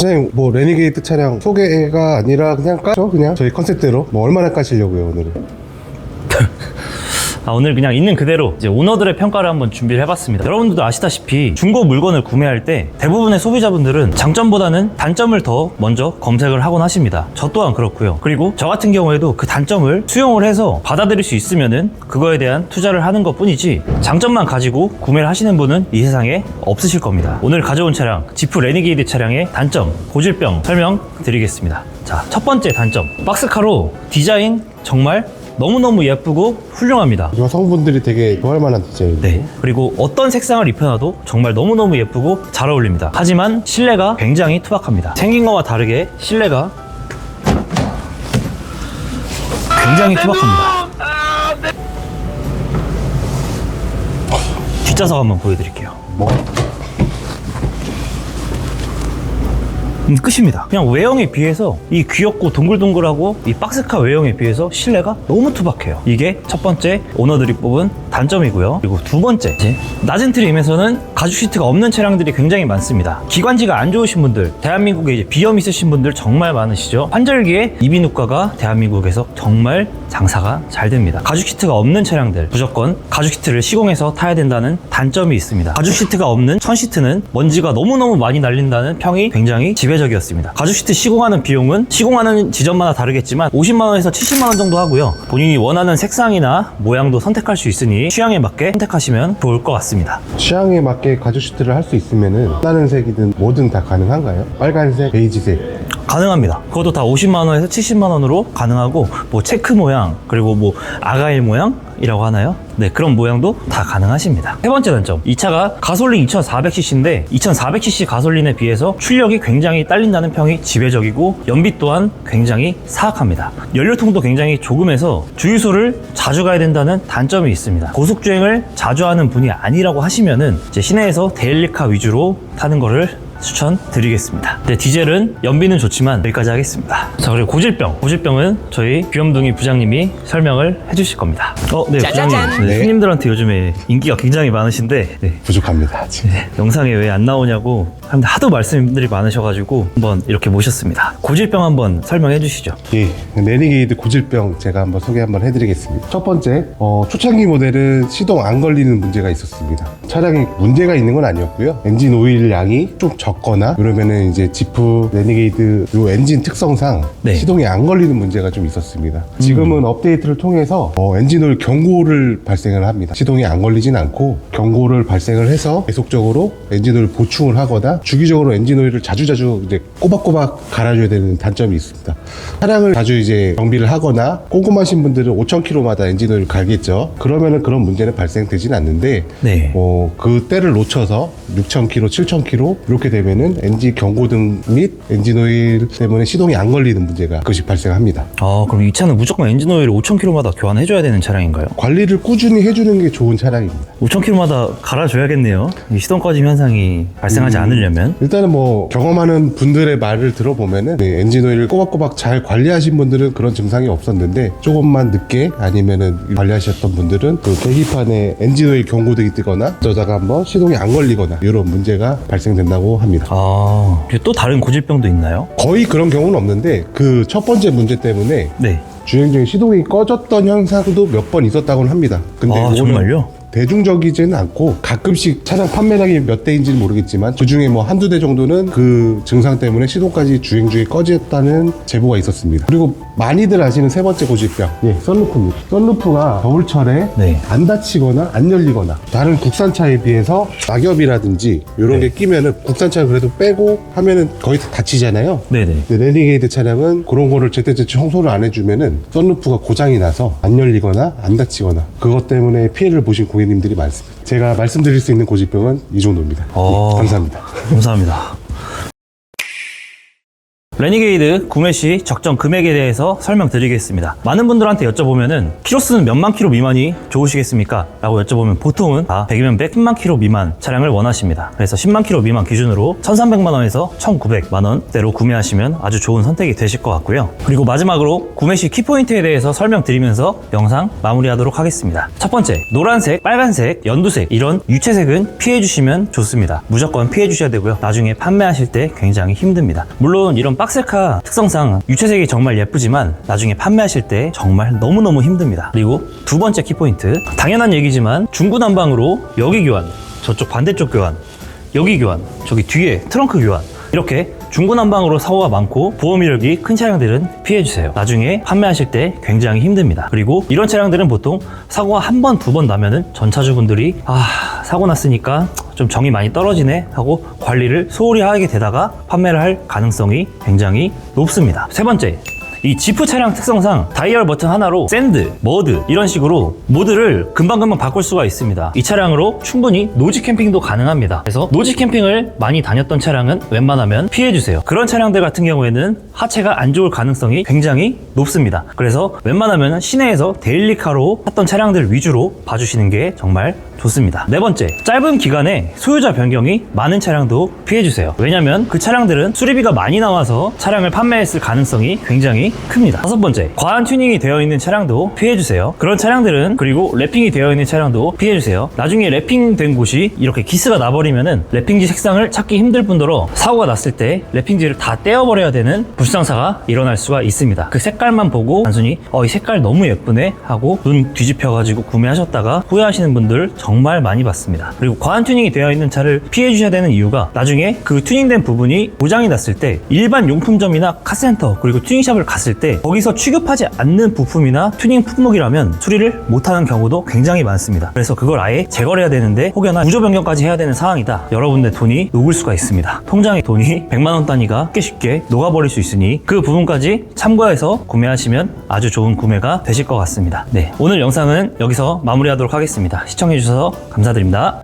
사장님 뭐 레니게이트 차량 소개가 아니라 그냥 까죠? 그냥? 저희 컨셉대로? 뭐 얼마나 까시려고요 오늘은 아, 오늘 그냥 있는 그대로 이제 오너들의 평가를 한번 준비를 해봤습니다. 여러분들도 아시다시피 중고 물건을 구매할 때 대부분의 소비자분들은 장점보다는 단점을 더 먼저 검색을 하곤 하십니다. 저 또한 그렇고요. 그리고 저 같은 경우에도 그 단점을 수용을 해서 받아들일 수 있으면은 그거에 대한 투자를 하는 것 뿐이지 장점만 가지고 구매를 하시는 분은 이 세상에 없으실 겁니다. 오늘 가져온 차량 지프 레니게이드 차량의 단점, 고질병 설명드리겠습니다. 자, 첫 번째 단점. 박스카로 디자인 정말 너무너무 예쁘고 훌륭합니다. 여성분들이 되게 좋아할 만한 디자인 네. 그리고 어떤 색상을 입혀놔도 정말 너무너무 예쁘고 잘 어울립니다. 하지만 실내가 굉장히 투박합니다. 생긴 것과 다르게 실내가 굉장히 투박합니다. 뒷좌석 한번 보여드릴게요. 뭐 음, 끝입니다. 그냥 외형에 비해서 이 귀엽고 동글동글하고 이 박스카 외형에 비해서 실내가 너무 투박해요. 이게 첫 번째 오너들이 뽑은 단점이고요. 그리고 두 번째 낮은 트림에서는 가죽 시트가 없는 차량들이 굉장히 많습니다. 기관지가 안 좋으신 분들, 대한민국에 이제 비염 있으신 분들 정말 많으시죠. 환절기에 이비인후과가 대한민국에서 정말 장사가 잘 됩니다. 가죽 시트가 없는 차량들 무조건 가죽 시트를 시공해서 타야 된다는 단점이 있습니다. 가죽 시트가 없는 천 시트는 먼지가 너무너무 많이 날린다는 평이 굉장히 지배적 이었습니다. 가죽 시트 시공하는 비용은 시공하는 지점마다 다르겠지만 50만 원에서 70만 원 정도 하고요. 본인이 원하는 색상이나 모양도 선택할 수 있으니 취향에 맞게 선택하시면 좋을 것 같습니다. 취향에 맞게 가죽 시트를 할 수 있으면은 다른 색이든 뭐든 다 가능한가요? 빨간색, 베이지색 가능합니다. 그것도 다 50만 원에서 70만 원으로 가능하고 뭐 체크 모양 그리고 뭐 아가일 모양이라고 하나요? 네 그런 모양도 다 가능하십니다. 세 번째 단점 이 차가 가솔린 2400cc인데 2400cc 가솔린에 비해서 출력이 굉장히 딸린다는 평이 지배적이고 연비 또한 굉장히 사악합니다. 연료통도 굉장히 조금해서 주유소를 자주 가야 된다는 단점이 있습니다. 고속주행을 자주 하는 분이 아니라고 하시면은 이제 시내에서 데일리카 위주로 타는 거를 추천드리겠습니다. 네, 디젤은 연비는 좋지만 여기까지 하겠습니다. 자, 그리고 고질병. 고질병은 저희 귀염둥이 부장님이 설명을 해주실 겁니다. 어, 네, 부장님. 네, 네. 손님들한테 요즘에 인기가 굉장히 많으신데, 네, 부족합니다 아직 영상에 왜 안 나오냐고 하는데 하도 말씀들이 많으셔가지고 한번 이렇게 모셨습니다. 고질병 한번 설명해 주시죠. 예, 레니게이드 고질병 제가 한번 소개 한번 해드리겠습니다. 첫 번째, 어, 초창기 모델은 시동 안 걸리는 문제가 있었습니다. 차량에 문제가 있는 건 아니었고요. 엔진 오일 양이 좀 적 거나 그러면은 이제 지프 레니게이드 요 엔진 특성상 네. 시동이 안 걸리는 문제가 좀 있었습니다. 지금은 업데이트를 통해서 어, 엔진 오일 경고를 발생을 합니다. 시동이 안 걸리진 않고 경고를 발생을 해서 계속적으로 엔진 오일 보충을 하거나 주기적으로 엔진 오일을 자주자주 이제 꼬박꼬박 갈아줘야 되는 단점이 있습니다. 차량을 자주 이제 정비를 하거나 꼼꼼하신 분들은 5,000km마다 엔진 오일을 갈겠죠. 그러면은 그런 문제는 발생되진 않는데 네. 어, 그 때를 놓쳐서 6,000km, 7,000km 이렇게 되면 은 엔진 경고등 및 엔진 오일 때문에 시동이 안 걸리는 문제가 그것이 발생합니다. 아, 그럼 이 차는 무조건 엔진 오일을 5,000km마다 교환해줘야 되는 차량인가요? 관리를 꾸준히 해주는 게 좋은 차량입니다. 5,000km마다 갈아줘야겠네요. 이 시동 꺼짐 현상이 발생하지 않으려면. 일단은 뭐 경험하는 분들의 말을 들어보면은 네, 엔진 오일을 꼬박꼬박 잘 관리하신 분들은 그런 증상이 없었는데 조금만 늦게 아니면은 관리하셨던 분들은 그 계기판에 엔진 오일 경고등이 뜨거나 저자가 한번 시동이 안 걸리거나 이런 문제가 발생된다고 합니다. 아, 이게 또 다른 고질병도 있나요? 거의 그런 경우는 없는데 그 첫 번째 문제 때문에 네. 주행 중에 시동이 꺼졌던 현상도 몇 번 있었다고는 합니다. 근데 아, 이거는 정말요? 대중적이지는 않고 가끔씩 차량 판매량이 몇 대인지는 모르겠지만 그 중에 뭐 한두 대 정도는 그 증상 때문에 시동까지 주행 중에 꺼졌다는 제보가 있었습니다. 그리고 많이들 아시는 세 번째 고질병, 예, 썬루프입니다. 썬루프가 겨울철에 네. 안 닫히거나 안 열리거나 다른 국산차에 비해서 낙엽이라든지 이런 네. 게 끼면은 국산차는 그래도 빼고 하면은 거의 다 닫히잖아요. 네네. 근데 레니게이드 차량은 그런 거를 제때제때 청소를 안 해주면은 썬루프가 고장이 나서 안 열리거나 안 닫히거나 그것 때문에 피해를 보신 고객 님들이 많습니다. 제가 말씀드릴 수 있는 고질병은 이 정도입니다. 어. 예, 감사합니다. 감사합니다. 레니게이드 구매 시 적정 금액에 대해서 설명드리겠습니다. 많은 분들한테 여쭤보면은 키로수는 몇만 킬로 미만이 좋으시겠습니까? 라고 여쭤보면 보통은 다 100이면 100만 킬로 미만 차량을 원하십니다. 그래서 10만 킬로 미만 기준으로 1,300만 원에서 1,900만 원대로 구매하시면 아주 좋은 선택이 되실 것 같고요. 그리고 마지막으로 구매 시 키포인트에 대해서 설명드리면서 영상 마무리하도록 하겠습니다. 첫 번째, 노란색, 빨간색, 연두색 이런 유채색은 피해 주시면 좋습니다. 무조건 피해 주셔야 되고요. 나중에 판매하실 때 굉장히 힘듭니다. 물론 이런 박스 카 특성상 유채색이 정말 예쁘지만 나중에 판매하실 때 정말 너무너무 힘듭니다. 그리고 두 번째 키포인트 당연한 얘기지만 중구난방으로 여기 교환 저쪽 반대쪽 교환 여기 교환 저기 뒤에 트렁크 교환 이렇게 중구난방으로 사고가 많고 보험 이력이 큰 차량들은 피해주세요. 나중에 판매하실 때 굉장히 힘듭니다. 그리고 이런 차량들은 보통 사고가 한 번, 두 번 나면은 전차주분들이 아, 사고 났으니까 좀 정이 많이 떨어지네 하고 관리를 소홀히 하게 되다가 판매를 할 가능성이 굉장히 높습니다. 세 번째, 이 지프 차량 특성상 다이얼 버튼 하나로 샌드, 머드 이런 식으로 모드를 금방금방 바꿀 수가 있습니다. 이 차량으로 충분히 노지 캠핑도 가능합니다. 그래서 노지 캠핑을 많이 다녔던 차량은 웬만하면 피해주세요. 그런 차량들 같은 경우에는 하체가 안 좋을 가능성이 굉장히 높습니다. 그래서 웬만하면 시내에서 데일리카로 탔던 차량들 위주로 봐주시는 게 정말 좋습니다. 네 번째, 짧은 기간에 소유자 변경이 많은 차량도 피해주세요. 왜냐면 그 차량들은 수리비가 많이 나와서 차량을 판매했을 가능성이 굉장히 큽니다. 다섯 번째, 과한 튜닝이 되어 있는 차량도 피해주세요. 그런 차량들은 그리고 랩핑이 되어 있는 차량도 피해주세요. 나중에 랩핑된 곳이 이렇게 기스가 나버리면은 랩핑지 색상을 찾기 힘들 뿐더러 사고가 났을 때 랩핑지를 다 떼어버려야 되는 불상사가 일어날 수가 있습니다. 그 색깔만 보고 단순히 어, 이 색깔 너무 예쁘네 하고 눈 뒤집혀가지고 구매하셨다가 후회하시는 분들 정말 많이 봤습니다. 그리고 과한 튜닝이 되어 있는 차를 피해 주셔야 되는 이유가 나중에 그 튜닝된 부분이 고장이 났을 때 일반 용품점이나 카센터 그리고 튜닝샵을 갔을 때 거기서 취급하지 않는 부품이나 튜닝 품목이라면 수리를 못하는 경우도 굉장히 많습니다. 그래서 그걸 아예 제거를 해야 되는데 혹여나 구조 변경까지 해야 되는 상황이다. 여러분의 돈이 녹을 수가 있습니다. 통장에 돈이 100만 원 단위가 쉽게 쉽게 녹아버릴 수 있으니 그 부분까지 참고해서 구매하시면 아주 좋은 구매가 되실 것 같습니다. 네, 오늘 영상은 여기서 마무리하도록 하겠습니다. 시청해주셔서 감사드립니다.